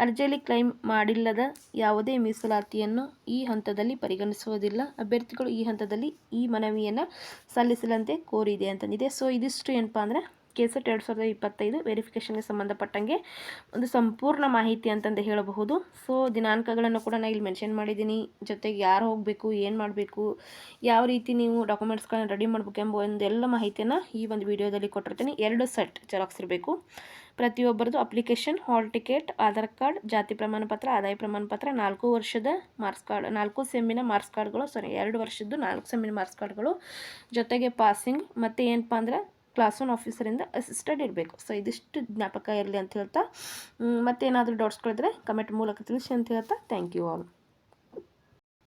A: ಅರ್ಜಿಯಲ್ಲಿ ಕ್ಲೈಮ್ ಮಾಡಿಲ್ಲದ ಯಾವುದೇ ಮೀಸಲಾತಿಯನ್ನು ಈ ಹಂತದಲ್ಲಿ ಪರಿಗಣಿಸುವುದಿಲ್ಲ. ಅಭ್ಯರ್ಥಿಗಳು ಈ ಹಂತದಲ್ಲಿ ಈ ಮನವಿಯನ್ನು ಸಲ್ಲಿಸಲಂತೆ ಕೋರಿದೆ ಅಂತಂದಿದೆ ಸೊ ಇದಿಷ್ಟು ಏನಪ್ಪ ಅಂದರೆ ಕೆಸೆಟ್ ಎರಡು ಸಾವಿರದ ಇಪ್ಪತ್ತೈದು ವೆರಿಫಿಕೇಷನ್ಗೆ ಸಂಬಂಧಪಟ್ಟಂಗೆ ಒಂದು ಸಂಪೂರ್ಣ ಮಾಹಿತಿ ಅಂತಂದು ಹೇಳಬಹುದು. ಸೊ ದಿನಾಂಕಗಳನ್ನು ಕೂಡ ನಾನು ಇಲ್ಲಿ ಮೆನ್ಷನ್ ಮಾಡಿದ್ದೀನಿ. ಜೊತೆಗೆ ಯಾರು ಹೋಗಬೇಕು, ಏನು ಮಾಡಬೇಕು, ಯಾವ ರೀತಿ ನೀವು ಡಾಕ್ಯುಮೆಂಟ್ಸ್ಗಳನ್ನ ರೆಡಿ ಮಾಡಬೇಕು ಎಂಬ ಒಂದು ಮಾಹಿತಿಯನ್ನು ಈ ಒಂದು ವಿಡಿಯೋದಲ್ಲಿ ಕೊಟ್ಟಿರ್ತೀನಿ. ಎರಡು ಸೆಟ್ ಜೆರಾಕ್ಸ್ ಇರಬೇಕು. ಪ್ರತಿಯೊಬ್ಬರದು application hall ticket Aadhaar card ಜಾತಿ ಪ್ರಮಾಣ ಪತ್ರ, ಆದಾಯ ಪ್ರಮಾಣ ಪತ್ರ, ನಾಲ್ಕು ವರ್ಷದ ಮಾರ್ಕ್ಸ್ ಕಾರ್ಡ್ ನಾಲ್ಕು ಸೆಮ್ಮಿನ ಮಾರ್ಕ್ಸ್ ಕಾರ್ಡ್ಗಳು ಸಾರಿ ಎರಡು ವರ್ಷದ್ದು ನಾಲ್ಕು ಸೆಮ್ಮಿನ ಮಾರ್ಕ್ಸ್ ಕಾರ್ಡ್ಗಳು ಜೊತೆಗೆ ಪಾಸಿಂಗ್ ಮತ್ತು ಏನಪ್ಪ ಅಂದರೆ ಕ್ಲಾಸ್ ಒನ್ ಆಫೀಸರಿಂದ ಅಸಿಸ್ಟೆಡ್ ಇರಬೇಕು. ಸೊ ಇದಿಷ್ಟು ಜ್ಞಾಪಕ ಇರಲಿ ಅಂತ ಹೇಳ್ತಾ ಮತ್ತೇನಾದರೂ ಡೌಟ್ಸ್ಗಳಿದ್ರೆ ಕಮೆಂಟ್ ಮೂಲಕ ತಿಳಿಸಿ ಅಂತ ಹೇಳ್ತಾ ಥ್ಯಾಂಕ್ ಯು ಆಲ್